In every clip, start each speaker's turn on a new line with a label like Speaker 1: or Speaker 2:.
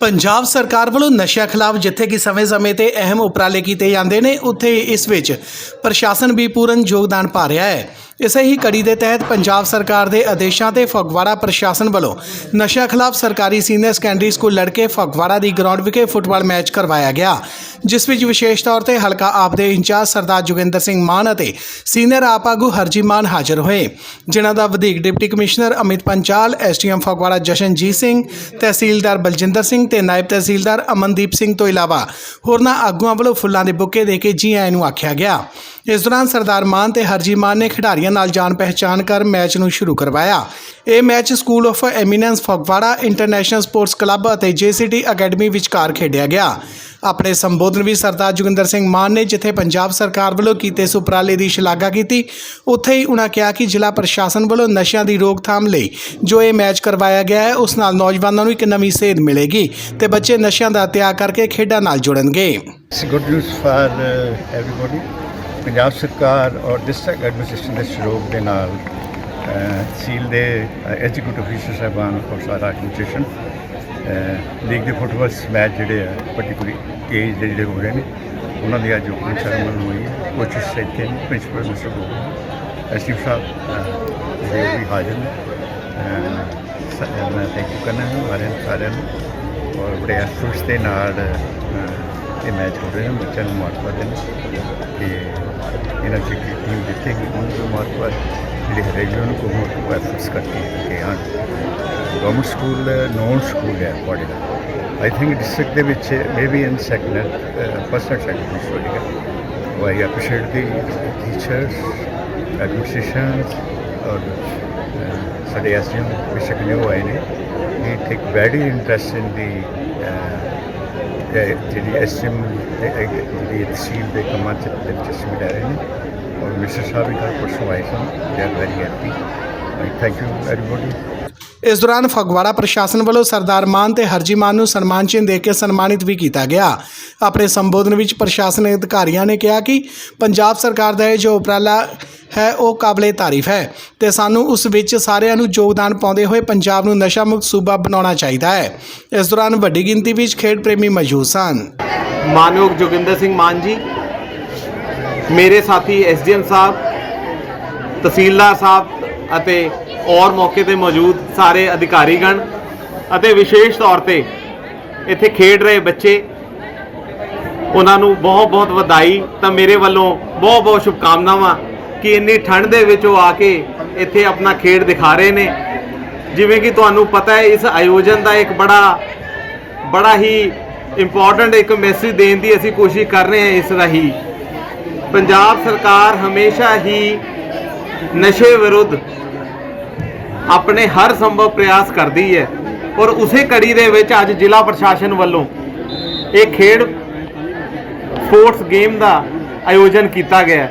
Speaker 1: ਪੰਜਾਬ ਸਰਕਾਰ ਵੱਲੋਂ ਨਸ਼ਿਆਂ ਖਿਲਾਫ ਜਿੱਥੇ ਕਿ ਸਮੇਂ-ਸਮੇਂ ਤੇ ਅਹਿਮ ਉਪਰਾਲੇ ਕੀਤੇ ਜਾਂਦੇ ਨੇ, ਉੱਥੇ ਇਸ ਵਿੱਚ ਪ੍ਰਸ਼ਾਸਨ ਵੀ ਪੂਰਨ ਯੋਗਦਾਨ ਪਾ ਰਿਹਾ ਹੈ। ਇਸੇ ਹੀ ਕੜੀ ਦੇ ਤਹਿਤ ਪੰਜਾਬ ਸਰਕਾਰ ਦੇ ਆਦੇਸ਼ਾਂ ਤੇ ਫਗਵਾੜਾ ਪ੍ਰਸ਼ਾਸਨ ਵੱਲੋਂ ਨਸ਼ਿਆਂ ਖਿਲਾਫ ਸਰਕਾਰੀ ਸੀਨੀਅਰ ਸੈਕੰਡਰੀ ਸਕੂਲ ਲੜਕੇ ਫਗਵਾੜਾ ਦੀ ਗਰਾਊਂਡ ਵਿਖੇ ਫੁੱਟਬਾਲ ਮੈਚ ਕਰਵਾਇਆ ਗਿਆ, ਜਿਸ ਵਿੱਚ ਵਿਸ਼ੇਸ਼ ਤੌਰ ਤੇ ਹਲਕਾ ਆਪ ਦੇ ਇੰਚਾਰਜ ਸਰਦਾਰ ਜੋਗਿੰਦਰ ਸਿੰਘ ਮਾਨ ਅਤੇ ਸੀਨੀਅਰ ਆਪ ਆਗੂ ਹਰਜੀ ਮਾਨ ਹਾਜ਼ਰ ਹੋਏ, ਜਿਨ੍ਹਾਂ ਦਾ ਵਧੀਕ deputy commissioner Amit Panchal SDM Phagwara Jashanjit Singh, tehsildar Baljinder Singh ਤੇ ਨਾਇਬ ਤਹਿਸੀਲਦਾਰ ਅਮਨਦੀਪ ਸਿੰਘ ਤੋਂ ਇਲਾਵਾ ਹੋਰਨਾਂ ਆਗੂਆਂ ਵੱਲੋਂ ਫੁੱਲਾਂ ਦੇ ਬੁੱਕੇ ਦੇ ਕੇ ਜੀ ਆਇਆਂ ਨੂੰ ਆਖਿਆ ਗਿਆ। ਇਸ ਦੌਰਾਨ ਸਰਦਾਰ ਮਾਨ ਤੇ ਹਰਜੀ ਮਾਨ ਨੇ ਖਿਡਾਰੀਆਂ ਨਾਲ ਜਾਣ ਪਹਿਚਾਣ ਕਰ ਮੈਚ ਨੂੰ ਸ਼ੁਰੂ ਕਰਵਾਇਆ। ਇਹ match school of eminence Phagwara international sports club ਅਤੇ ਜੇਸੀਟੀ ਅਕੈਡਮੀ ਵਿਚਕਾਰ ਖੇਡਿਆ ਗਿਆ। ਆਪਣੇ ਸੰਬੋਧਨ ਵਿੱਚ ਸਰਦਾਰ ਜੋਗਿੰਦਰ ਸਿੰਘ ਮਾਨ ਨੇ ਜਿੱਥੇ ਪੰਜਾਬ ਸਰਕਾਰ ਵੱਲੋਂ ਕੀਤੇ ਇਸ ਉਪਰਾਲੇ ਦੀ ਸ਼ਲਾਘਾ ਕੀਤੀ, ਉੱਥੇ ਹੀ ਉਹਨਾਂ ਕਿਹਾ ਕਿ ਜ਼ਿਲ੍ਹਾ ਪ੍ਰਸ਼ਾਸਨ ਵੱਲੋਂ ਨਸ਼ਿਆਂ ਦੀ ਰੋਕਥਾਮ ਲਈ ਜੋ ਇਹ ਮੈਚ ਕਰਵਾਇਆ ਗਿਆ ਹੈ, ਉਸ ਨਾਲ ਨੌਜਵਾਨਾਂ ਨੂੰ ਇੱਕ ਨਵੀਂ ਸੇਧ ਮਿਲੇਗੀ ਤੇ ਬੱਚੇ ਨਸ਼ਿਆਂ ਦਾ ਤਿਆਗ ਕਰਕੇ ਖੇਡਾਂ ਨਾਲ ਜੁੜਨਗੇ।
Speaker 2: It's good news for. Uh, Punjab ਸਰਕਾਰ ਔਰ ਡਿਸਟ੍ਰਿਕਟ ਐਡਮਿਨਿਸਟ੍ਰੇਸ਼ਨ ਦੇ ਸਹਿਯੋਗ ਦੇ ਨਾਲ ਅਹ, ਤਹਿਸੀਲ ਦੇ ਐਗਜ਼ੀਕਿਊਟਿਵ ਅਫੀਸਰ ਸਾਹਿਬਾਨ ਔਰ ਸਾਰਾ ਐਡਮਿਨਿਸਟ੍ਰੇਸ਼ਨ ਲੀਗ ਦੇ ਫੁੱਟਬਾਲ ਮੈਚ ਜਿਹੜੇ ਆ ਪਾਰਟਿਕੂਲਰ ਏਜ ਦੇ ਜਿਹੜੇ ਹੋ ਰਹੇ ਨੇ ਉਹਨਾਂ ਦੀ ਅੱਜ ਓਪਨਿੰਗ ਸੈਰੇਮਨੀ ਹੋਈ ਹੈ। ਕੋਚਿਸ ਇੱਥੇ ਨੇ। ਪ੍ਰਿੰਸੀਪਲ ਮਿਸਟਰ ਗੋਪਾਲ ਐਸਟੀਵ ਸਾਹਿਬ ਅਹ, ਵੀ ਹਾਜ਼ਰ ਨੇ। ਮੈਂ ਥੈਂਕ ਯੂ ਕਰਨਾ ਹੈ ਸਾਰਿਆਂ ਸਾਰਿਆਂ ਨੂੰ। ਔਰ ਬੜੇ ਐਫਰਟਸ ਦੇ ਨਾਲ ਇਹ ਮੈਚ ਹੋ ਰਹੇ ਨੇ ਬੱਚਿਆਂ ਨੂੰ। ਮੁਬਾਰਕਬਾਦ ਦੇਣ ਕਿ ਇਹਨਾਂ ਚ ਟੀਮ ਜਿੱਤੇਗੀ ਉਹਨਾਂ ਨੂੰ ਮੁਬਾਰਕਬਾਦ ਜਿਹੜੇ ਰੈਗੂਲਰ ਨੂੰ ਕੋਈ ਹੋਰ ਐਫਰਟਸ ਕਰਕੇ ਕਿ ਹਾਂ ਗਵਰਨਮੈਂਟ ਸਕੂਲ ਨੋਨ ਸਕੂਲ ਹੈ ਪੜ੍ਹੇ ਆਈ ਥਿੰਕ ਡਿਸਟ੍ਰਿਕਟ ਦੇ ਵਿੱਚ maybe in second first second story ਉਹ ਆਈ ਦੀ ਟੀਚਰਸ ਐਡਮਿਨਿਸਟ੍ਰੇਸ਼ਨ ਔਰ ਅਹ, ਸਾਡੇ ਐਸਡੀਐਮ ਬੇਸ਼ੱਕ ਨਿਊ ਆਏ ਨੇ ਇਹ ਟੇਕ ਵੈਰੀ ਇੰਟਰਸਟ ਇਨ ਦੀ ਜਿਹੜੀ ਐਸਐਮ ਜਿਹੜੀ ਤਹਿਸੀਲ ਦੇ ਕੰਮਾਂ ਚ ਦਿਲਚਸਪੀ ਲੈ ਰਹੇ ਨੇ। ਔਰ ਮਿਸਟਰ ਸਾਹਿਬ ਵੀ ਕੱਲ੍ਹ ਪਰਸੋਂ ਆਏ ਸਨ they are very happy thank you everybody
Speaker 1: ਇਸ ਦੌਰਾਨ ਫਗਵਾੜਾ ਪ੍ਰਸ਼ਾਸਨ ਵੱਲੋਂ ਸਰਦਾਰ ਮਾਨ ਤੇ ਹਰਜੀ ਮਾਨ ਨੂੰ ਸਨਮਾਨ ਚਿੰਨ੍ਹ ਦੇ ਕੇ ਸਨਮਾਨਿਤ ਵੀ ਕੀਤਾ ਗਿਆ। ਆਪਣੇ ਸੰਬੋਧਨ ਵਿੱਚ ਪ੍ਰਸ਼ਾਸਨ ਅਧਿਕਾਰੀਆਂ ਨੇ ਕਿਹਾ ਕਿ ਪੰਜਾਬ ਸਰਕਾਰ ਦਾ ਇਹ ਜੋ ਉਪਰਾਲਾ ਹੈ, ਉਹ ਕਾਬਲੇ ਤਾਰੀਫ ਹੈ ਤੇ ਸਾਨੂੰ ਉਸ ਵਿੱਚ ਸਾਰਿਆਂ ਨੂੰ ਯੋਗਦਾਨ ਪਾਉਂਦੇ ਹੋਏ ਪੰਜਾਬ ਨੂੰ ਨਸ਼ਾ ਮੁਕਤ ਸੂਬਾ ਬਣਾਉਣਾ ਚਾਹੀਦਾ ਹੈ। ਇਸ ਦੌਰਾਨ ਵੱਡੀ ਗਿਣਤੀ ਵਿੱਚ ਖੇਡ ਪ੍ਰੇਮੀ ਮੌਜੂਦ ਸਨ।
Speaker 3: ਮਾਨਯੋਗ ਜੋਗਿੰਦਰ ਸਿੰਘ ਮਾਨ ਜੀ, ਮੇਰੇ ਸਾਥੀ ਐਸਡੀਐਮ ਸਾਹਿਬ, ਤਹਿਸੀਲਦਾਰ ਸਾਹਿਬ ਅਤੇ ਔਰ ਮੌਕੇ ਤੇ ਮੌਜੂਦ ਸਾਰੇ ਅਧਿਕਾਰੀਗਣ ਅਤੇ ਵਿਸ਼ੇਸ਼ ਤੌਰ ਤੇ ਇੱਥੇ ਖੇਡ ਰਹੇ ਬੱਚੇ, ਉਹਨਾਂ ਨੂੰ ਬਹੁਤ ਬਹੁਤ ਵਧਾਈ। ਤਾਂ ਮੇਰੇ ਵੱਲੋਂ ਬਹੁਤ ਬਹੁਤ ਸ਼ੁਭਕਾਮਨਾਵਾਂ ਕਿ ਇੰਨੀ ਠੰਡ ਦੇ ਵਿੱਚ ਉਹ ਆ ਕੇ ਇੱਥੇ ਆਪਣਾ ਖੇਡ ਦਿਖਾ ਰਹੇ ਨੇ। ਜਿਵੇਂ ਕਿ ਤੁਹਾਨੂੰ ਪਤਾ ਹੈ, ਇਸ ਆਯੋਜਨ ਦਾ ਇੱਕ ਬੜਾ ਬੜਾ ਹੀ ਇੰਪੋਰਟੈਂਟ ਇੱਕ ਮੈਸੇਜ ਦੇਣ ਦੀ ਅਸੀਂ ਕੋਸ਼ਿਸ਼ ਕਰ ਰਹੇ ਹਾਂ ਇਸ ਰਾਹੀਂ। ਪੰਜਾਬ ਸਰਕਾਰ ਹਮੇਸ਼ਾ ਹੀ ਨਸ਼ੇ ਵਿਰੁੱਧ ਆਪਣੇ ਹਰ ਸੰਭਵ ਪ੍ਰਯਾਸ ਕਰਦੀ ਹੈ ਔਰ ਉਸੇ ਕੜੀ ਦੇ ਵਿੱਚ ਅੱਜ ਜ਼ਿਲ੍ਹਾ ਪ੍ਰਸ਼ਾਸਨ ਵੱਲੋਂ ਇਹ ਖੇਡ ਸਪੋਰਟਸ ਗੇਮ ਦਾ ਆਯੋਜਨ ਕੀਤਾ ਗਿਆ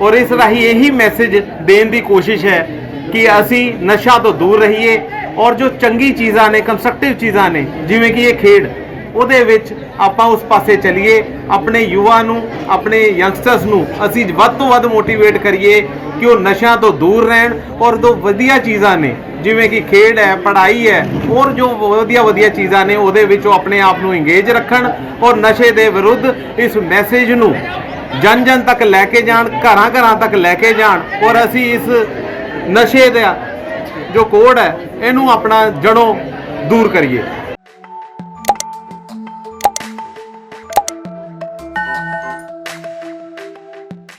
Speaker 3: ਔਰ ਇਸ ਰਾਹੀਂ ਇਹੀ ਮੈਸੇਜ ਦੇਣ ਦੀ ਕੋਸ਼ਿਸ਼ ਹੈ ਕਿ ਅਸੀਂ ਨਸ਼ਾ ਤੋਂ ਦੂਰ ਰਹੀਏ ਔਰ ਜੋ ਚੰਗੀ ਚੀਜ਼ਾਂ ਨੇ ਕੰਸਟਰਕਟਿਵ ਚੀਜ਼ਾਂ ਨੇ, ਜਿਵੇਂ ਕਿ ਇਹ ਖੇਡ, ਉਹਦੇ ਵਿੱਚ ਆਪਾਂ ਉਸ ਪਾਸੇ ਚਲੀਏ, ਆਪਣੇ ਯੁਵਾ ਨੂੰ, ਆਪਣੇ ਯੰਗਸਟਰਸ ਨੂੰ ਅਸੀਂ ਵੱਧ ਤੋਂ ਵੱਧ ਮੋਟੀਵੇਟ ਕਰੀਏ ਕਿ ਉਹ ਨਸ਼ਿਆਂ ਤੋਂ ਦੂਰ ਰਹਿਣ ਔਰ ਜੋ ਵਧੀਆ ਚੀਜ਼ਾਂ ਨੇ, ਜਿਵੇਂ ਕਿ ਖੇਡ ਹੈ, ਪੜ੍ਹਾਈ ਹੈ, ਔਰ ਜੋ ਵਧੀਆ ਵਧੀਆ ਚੀਜ਼ਾਂ ਨੇ, ਉਹਦੇ ਵਿੱਚ ਉਹ ਆਪਣੇ ਆਪ ਨੂੰ ਇੰਗੇਜ ਰੱਖਣ ਔਰ ਨਸ਼ੇ ਦੇ ਵਿਰੁੱਧ ਇਸ ਮੈਸੇਜ ਨੂੰ ਜਨ ਜਨ ਤੱਕ ਲੈ ਕੇ ਜਾਣ, ਘਰਾਂ ਘਰਾਂ ਤੱਕ ਲੈ ਕੇ ਜਾਣ, ਔਰ ਅਸੀਂ ਇਸ ਨਸ਼ੇ ਦਾ ਜੋ ਕੋਡ ਹੈ, ਇਹਨੂੰ ਆਪਣਾ ਜੜੋਂ ਦੂਰ ਕਰੀਏ।